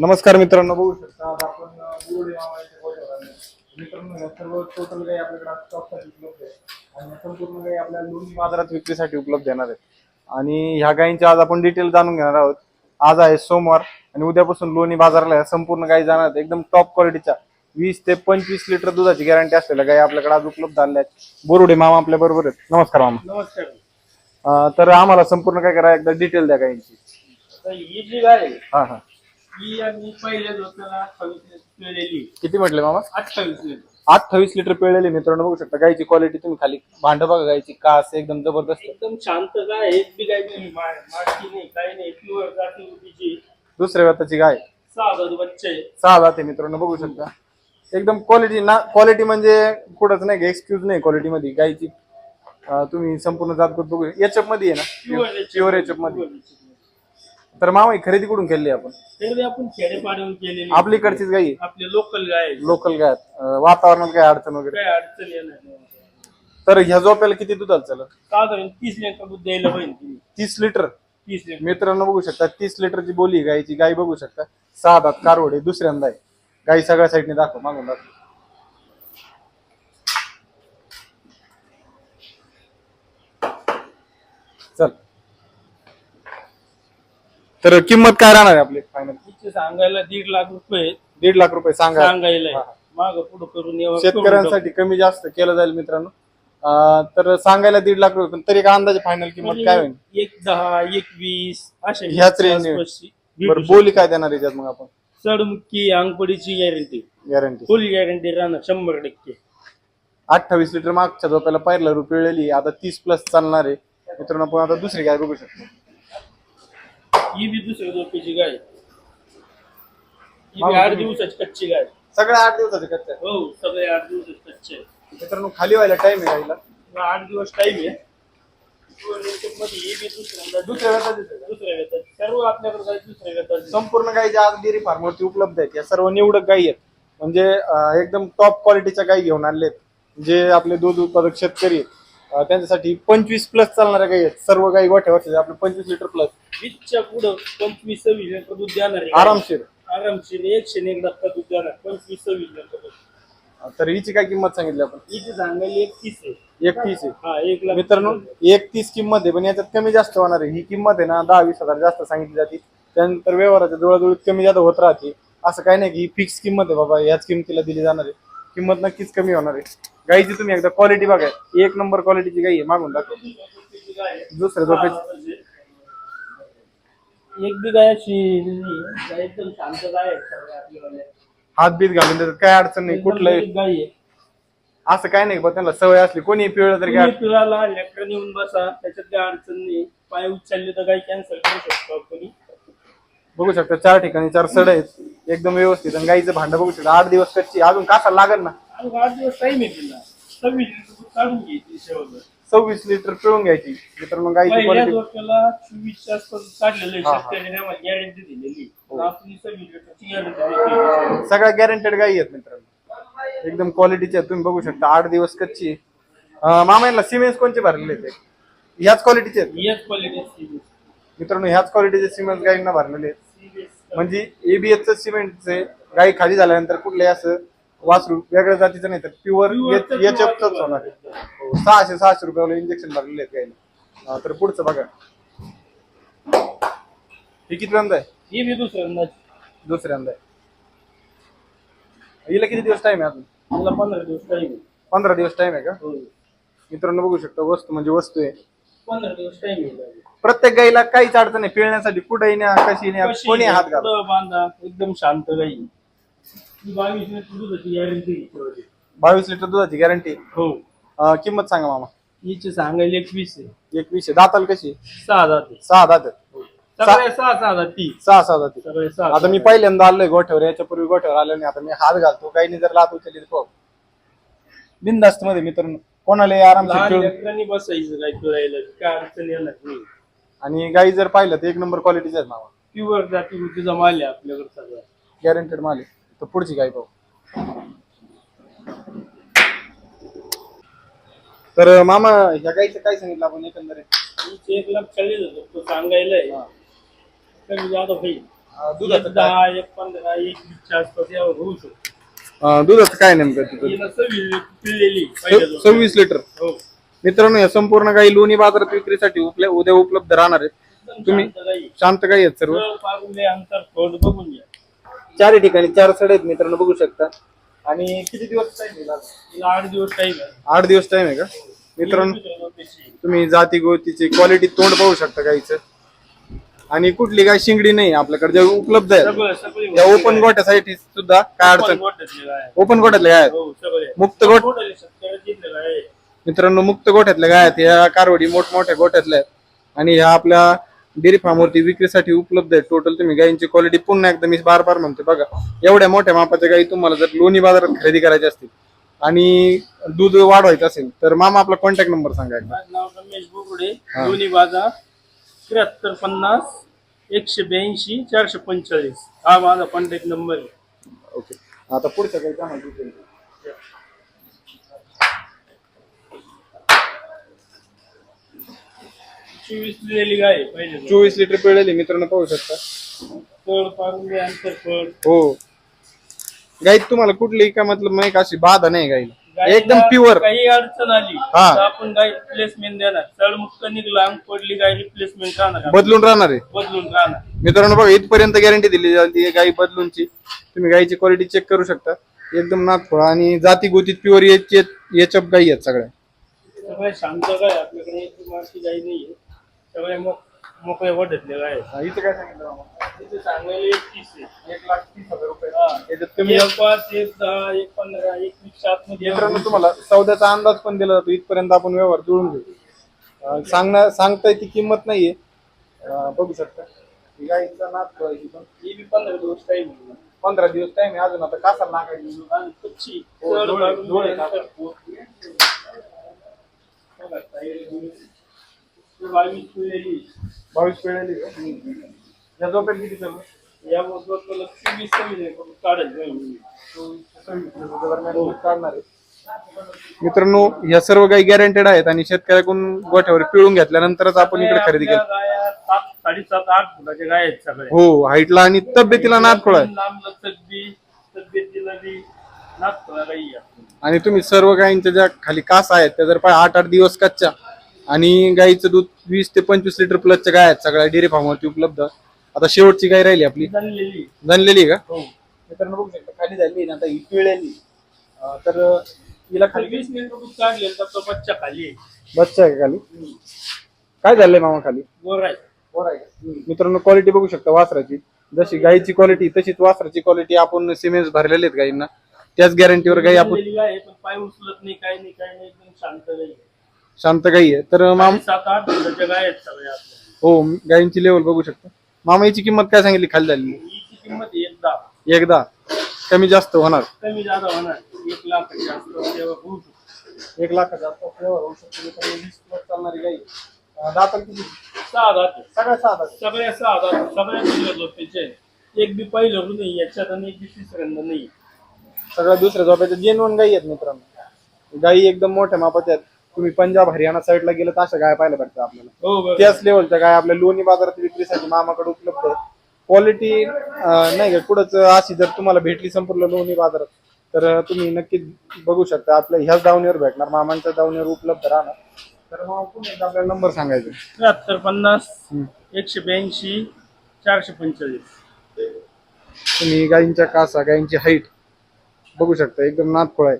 नमस्कार मित्रांनो बघू शकता आज आपण अं, गुरुडे मामाच्या गोठ्यावर आलोय. मित्रांनो या सर्व टोटल गाई आपल्याकडे स्टॉकसाठी उपलब्ध आहे आणि या संपूर्ण गाई आपल्या लोणी बाजारात विक्रीसाठी उपलब्ध येणार आहेत. आणि ह्या गायींची आज आपण डिटेल जाणून घेणार आहोत. आज आहे सोमवार आणि उद्यापासून लोणी बाजारला संपूर्ण गायी जाणार आहेत. एकदम टॉप क्वालिटीच्या वीस ते पंचवीस लिटर दुधाची गॅरंटी असलेल्या गायी आपल्याकडे आज उपलब्ध झालेल्या आहेत. बोरुडे मामा आपल्या बरोबर आहेत. नमस्कार मामा. नमस्कार. अं, तर आम्हाला संपूर्ण काय करा एकदा डिटेल द्या गायींची आता ही जी गाय आहे, हा हा. ही आम्ही पहिल्या झोपेला अठ्ठावीस पिळलेली. किती म्हटले मामा? अठ्ठावीस लिटर. अठ्ठावीस लिटर पिळलेली मित्रांनो बघू शकता गायची क्वालिटी तुम्ही खाली भांड बघा गायची कास एकदम जबरदस्त. एकदम शांत गाय आहे, एक बी गाय नाही मा- मारकी नाही काही नाही प्युअर जाती उभीची दुसऱ्या व्यताची गाय. सहा हजार बच्चे आहे. सहा जाते मित्रांनो बघू शकता. एकदम क्वालिटी ना क्वालिटी म्हणजे कुठंच नाही एक्सक्यूज नाही क्वालिटी मध्ये. गायची अं, तुम्ही संपूर्ण जात बघू एचएफमध्ये आहे ना? प्युअर एचएफमध्ये. Pure याच्यात. तर मामा ही खरेदी कुठून केली आपण? तरी आपण खेडेपाड्यावर केलेली आपलीकडचीच गाई आहे. आपले लोकल गाय आहे. लोकल गाय आहेत. अं, वातावरणात काय अडचण वगैरे? काय अडचण येणार नाही. तर ह्या झोप्याला किती दूध आलं चला? साधारण तीस लिटर दूध द्यायला पाहिजे तीस लिटर? तीस लिटर. मित्रांनो बघू शकता तीस लिटरची बोली आहे गायची गाय बघू शकता. सहा दात कारवड दुसऱ्यांदा आहे. गाई सगळ्या साईडने दाखव मागून दाखव. चल. तर किंमत काय राहणार आहे आपली फायनल सांगायला दीड लाख रुपये. दीड लाख रुपये सांगा. सांगायला हा. माग पुढे करून यावं शेतकऱ्यांसाठी कमी जास्त केलं जाईल मित्रांनो. अं, तर सांगायला दीड लाख रुपये पण तरी का अंदाजे फायनल किंमत काय होईल? म्हणजे एक दहा एक वीस अशा ह्याच range ने. आसपासची बरं बोली काय देणार याच्यात मग आपण. चढमुखी अंगपडीची गॅरंटी गॅरंटी फुल गॅरंटी राहणार शंभर टक्के. अठ्ठावीस लिटर मागच्या झोप्याला पहिला रुपये आता तीस प्लस चालणार आहे. मित्रांनो आपण आता दुसरी गाय बघू शकतो. ही बी दुसऱ्या झोपेची गाय. ही बी आठ दिवसाची कच्ची गाय. सगळ्या आठ दिवसाचे कच्चे. हो सगळे आठ दिवसाचे कच्चे आहे. मित्रांनो खाली व्हायला टाइम आहे गाईला. आठ दिवस टाइम आहे. मध्ये ही बी दुसऱ्यांदा दुसऱ्या. दुसऱ्या वेतात सर्व आपल्याकडे गाय दुसऱ्या वेतात संपूर्ण गायी ज्या आज डेअरी फार्मवरती उपलब्ध आहेत. या सर्व निवडक गायी आहेत. म्हणजे अं, एकदम टॉप क्वालिटीच्या गायी घेऊन आणले आहेत जे आपले दूध उत्पादक शेतकरी आहेत. त्यांच्यासाठी पंचवीस प्लस चालणाऱ्या गायी आहेत. सर्व गायी गोठ्यावरच्या आपले पंचवीस लिटर प्लस वीसच्या पुढं पंचवीस सव्वीस लिटर दूध देणार आहे. आरामशीर. आरामशीर. एकशे एक टक्का दूध देणार. पंचवीस सव्वीस लिटर दूध. तर हिची काय किंमत सांगितली आपण? हिची सांगायला एक तीस आहे. एक तीस आहे. हा एक लाख मित्रांनो एक तीस किंमत आहे पण याच्यात कमी जास्त होणार आहे. ही किंमत आहे ना दहा वीस हजार जास्त सांगितली जाते. त्यानंतर व्यवहाराच्या जुळाजुळीत कमी जास्त होत राहते. असं काही नाही की ही फिक्स किंमत आहे बाबा याच किमतीला दिली जाणार आहे. किंमत नक्कीच कमी होणार आहे. गाईची तुम्ही एकदा क्वालिटी बघा. एक नंबर क्वालिटीची गाई आहे. मागून दाखव. दुसऱ्या झोपेची. एक बी गाय अशी नाही. गाय एकदम शांत गाय आहे. सगळ्या आपल्यावाल्या. हात बीत घालून देतात. काय अडचण नाही. एकदम गाय आहे. असं काय नाही बा. त्यांना सवय असली. कोणी पिवळं तरी काय? तुम्ही पिळाला लेकर नेऊन बसा. त्याच्यात काय अडचण नाही. पाय उचलले तर गाय कॅन्सल करू शकतो आपण. बघू शकता. चार ठिकाणी चार सड आहेत. एकदम व्यवस्थित आणि गाईचं भांडं बघू शकता. आठ दिवस कच्ची अजून कासा लागल ना? आणि आठ दिवस टाइम आहे तिला. सव्वीस लिटर दूध काढून घ्यायची शेवट सव्वीस लिटर पिळून घ्यायची. मित्रांनो गाईची क्वालिटी डोक्याला चोवीसच्या आसपास काढलेलं आहे. हा, हा. शेतकऱ्याने आम्हाला गॅरंटी दिलेली तर आपण सव्वीस लिटरची गॅरंटी सगळ्या गॅरंटेड गाई आहेत मित्रांनो. एकदम क्वालिटीचे आहेत. तुम्ही बघू शकता. आठ दिवस कच्ची. अं, मामा यांना सिमेंट कोणचे भरलेले आहेत? ह्याच क्वालिटीचे आहेत. याच मित्रांनो ह्याच क्वालिटीचे सिमेंट गाईंना भरलेले आहेत. म्हणजे एबीएच सिमेंटचे गाई खाली झाल्यानंतर कुठले असं वासरू वेगळ्या जातीचं नाही तर प्युअर Pure चं pure याच्यातच होणार सहाशे सहाशे रुपयाला इंजेक्शन भरलेले आहेत तर पुढचं बघा. हे किती आहे? ही बी दुसऱ्यांदा दुसऱ्यांदा आहे. हिला किती दिवस टाइम आहे अजून? मला पंधरा दिवस टाइम आहे. पंधरा दिवस टाइम आहे का. मित्रांनो बघू शकता वस्तू म्हणजे वस्तू आहे. पंधरा दिवस टाइम आहे प्रत्येक गाईला काहीच अडचण नाही. पिळण्यासाठी कुठेही न्या कशी न्या कोणी हात घाल. बांधा एकदम शांत गाई. ही बावीस लिटर दुधाची गॅरंटी बावीस लिटर दुधाची गॅरंटी हो. किंमत सांगा मामा. हिचे सांगायला एकवीस आहे. एकवीसशे दाताल कशी सहा जाते सहा दात सगळे सहा सहा जाती सहा सहा सगळे सहा आता मी पहिल्यांदा आलोय गोठ्यावर याच्यापूर्वी गोठ्यावर आलो नाही आता मी हात घालतो. काही जर लात उचलली तर बिंदास्त मध्ये मित्रांनो. कोणाला आरामशीर लहान पिळून लेकरांनी बसायचं काय अडचण येणार नाही. आणि गाई जर पाहिलं तर एक नंबर क्वालिटीचे आहेत मामा. प्युअर जाती माल आहे आपल्याकडे सगळं. गॅरंटेड माल आहे. तर पुढची गाय पाहू. तर मामा ह्या गाईचं काय सांगितलं आपण एकंदरीत? एक लाख चाळीस हजार तो सांगायला आहे. कमी जादा होईल. अं, एक दुधाचं काय? दहा एक पंधरा एक वीसच्या आसपास यावर होऊ शकतो. अं, दुधाचं काय नेमकं तिथं? ही स-. सव्वीस लिटर हो. मित्रांनो या संपूर्ण गाई लोणी बाजारात विक्रीसाठी उपले- उद्या उपलब्ध राहणार आहेत. तुम्ही शांत गाई. गाई आहेत सर्व? सरळ पारून लय अंतर थोडं बघून घ्या. चारही ठिकाणी चार सड आहेत मित्रांनो बघू शकता. आणि किती दिवस टाइम आठ दिवस टाईम आहे. आठ दिवस टाइम आहे का? मित्रांनो. तुम्ही जाती गोतीची क्वालिटी तोंड पाहू शकता गाईचं. आणि कुठली गाय शिंगडी नाही आपल्याकडे जे उपलब्ध आहे. त्या ओपन गोट्यासाठी सुद्धा काय अडचण? आहे. ओपन गोट्यातल्या गाय आहेत मुक्त आहे. मित्रांनो मुक्त गोठ्यातल्या गाय आहेत. या कारवडी मोठमोठ्या गोठ्यातल्या आहेत. आणि ह्या आपल्या डेअरी फार्मवरती विक्रीसाठी उपलब्ध आहेत. टोटल तुम्ही गायींची क्वालिटी पुन्हा एकदा मी बार बार म्हणते बघा एवढ्या मोठ्या मापाच्या गायी तुम्हाला जर लोणी बाजारात खरेदी करायची असतील आणि दूध वाढवायचं असेल तर मामा आपला कॉन्टॅक्ट नंबर सांगा एकदा. माझं नाव रमेश बोगडे. दोन्ही बाजार त्र्याहत्तर पन्नास एकशे ब्याऐंशी चारशे पंचेचाळीस. हा माझा कॉन्टॅक्ट नंबर आहे. ओके. आता पुढच्या काही काय माहिती चोवीस लिहिलेली गाय आहे पहिले चोवीस लिटर पिळलेली मित्रांनो पाहू शकता. फळ पारून अंतर फळ. हो. गाईत तुम्हाला कुठली का मतलब नाही का अशी बाधा नाही गाईला. एकदम प्युअर काही अडचण आली हा. तर आपण गाय रिप्लेसमेंट देणार. चढमुक्त निघला अंग पडली गाय रिप्लेसमेंट राहणार. बदलून राहणार आहे. बदलून राहणार. मित्रांनो बघा इथपर्यंत गॅरंटी दिली जाते गाई बदलूनची. तुम्ही गाईची क्वालिटी चेक करू शकता. एकदम नाथफळ आणि जाती गोतीत प्युअर याच्या गाई आहेत सगळ्या. सगळ्या शांत गाय आपल्याकडे गाय नाहीये. सगळ्या मोक मोकळ्या वाटतल्या गाय आहेत. हा, इथं काय सांगितलं मामा? तिथे एक तीस आहे. एक लाख तीस हजार रुपये. हा. याच्यात कमी एक पाच एक दहा एक पंधरा एक वीस आतमध्ये मित्रांनो तुम्हाला सौद्याचा अंदाज पण दिला जातो. इथपर्यंत आपण व्यवहार जुळून घेऊ. अं, सांगणार सांगताय ती किंमत नाहीये. अं, बघू शकता. ही गाईचा नाथ ही पण. ही बी पंधरा दिवस टाइम पंधरा दिवस टाइम आहे. अजून आता कासाला नागायची आणि कच्ची. हो, चढ डोळे- डोळे. बघा, बावीस पिळलेली. बावीस? या किती चालू या चोवीस काढायचं नाही. काढणार आहे. मित्रांनो या सर्व गाई गॅरंटेड आहेत आणि शेतकऱ्याकडून गोठ्यावर पिळून घेतल्यानंतरच आपण इकडे खरेदी केली. साडेसात आठ फुटाच्या गाय आहेत सगळ्या. हो हाईटला आणि तब्येतीला नादखोळ आहे. बी गाई आहे. आणि तुम्ही सर्व गायींच्या ज्या खाली कास आहेत त्या जर पाय आठ आठ दिवस कच्च्या. आणि गाईचं दूध वीस ते पंचवीस लिटर प्लसच्या गाय आहेत सगळ्या डेअरी फार्मवरती उपलब्ध. आता शेवटची गाय राहिली आपली. जाणलेली जनलेली का? हो. मित्रांनो बघू शकता खाली झाली ना आता ही पिळलेली. अं, तर हिला खाली खाली वीस मिनिट दूध काढले तर तो बच्चा खाली आहे. बच्चा आहे का खाली? काय झालंय मामा खाली? आहे. मित्रांनो क्वालिटी बघू शकता वासराची. जशी गायीची क्वालिटी तशीच वासराची क्वालिटी आपण सिमेंट भरलेले आहेत गायींना. त्याच गॅरंटीवर गाई आपण जाणलेली गाय आहे पण पाय उचलत नाही काय नाही काय नाही एकदम शांत गाई आहे. शांत गाई आहे. तर माम सात आठ गाय आहेत सगळ्या आपल्या. हो गायींची लेवल बघू शकता. मामाईची किंमत काय सांगितली खाली हिची किंमत एकदा. एकदा. कमी जास्त होणार. कमी जादा होणार. एक लाख जास्त तेव्हा होऊ शकतो. एक होऊ शकतो. मित्रांनो, वीस plus चालणारी गाई. अं, दाताल किती? सहा. सगळ्या सहा दात सगळ्या सहा सगळ्या झोपेचे. एक बी पहिलं नाही याच्यात आणि एक बी तिसऱ्यांदा नाही. सगळ्या दुसऱ्या झोपाच्या जेनवन गाई आहेत मित्रांनो. गाई एकदम मोठ्या मापाच्या आहेत. तुम्ही पंजाब हरियाणा साईडला गेलं तर अशा गाय पाहायला भेटतात आपल्याला. हो त्याच लेवलच्या गाय आपल्या लोणी बाजारात विक्रीसाठी मामाकडे उपलब्ध आहे क्वालिटी नाही का कुठंच अशी जर तुम्हाला भेटली संपूर्ण लोणी बाजारात तर तुम्ही नक्कीच बघू शकता. आपल्या ह्याच दावणीवर भेटणार मामांच्या दावणीवर उपलब्ध राहणार. तर मग पुन्हा एकदा आपल्याला नंबर सांगायचा. त्र्याहत्तर पन्नास. एकशे ब्याऐंशी चारशे पंचेचाळीस. तुम्ही गायींच्या कासा गायींची हाईट बघू शकता एकदम नाथफळ आहे.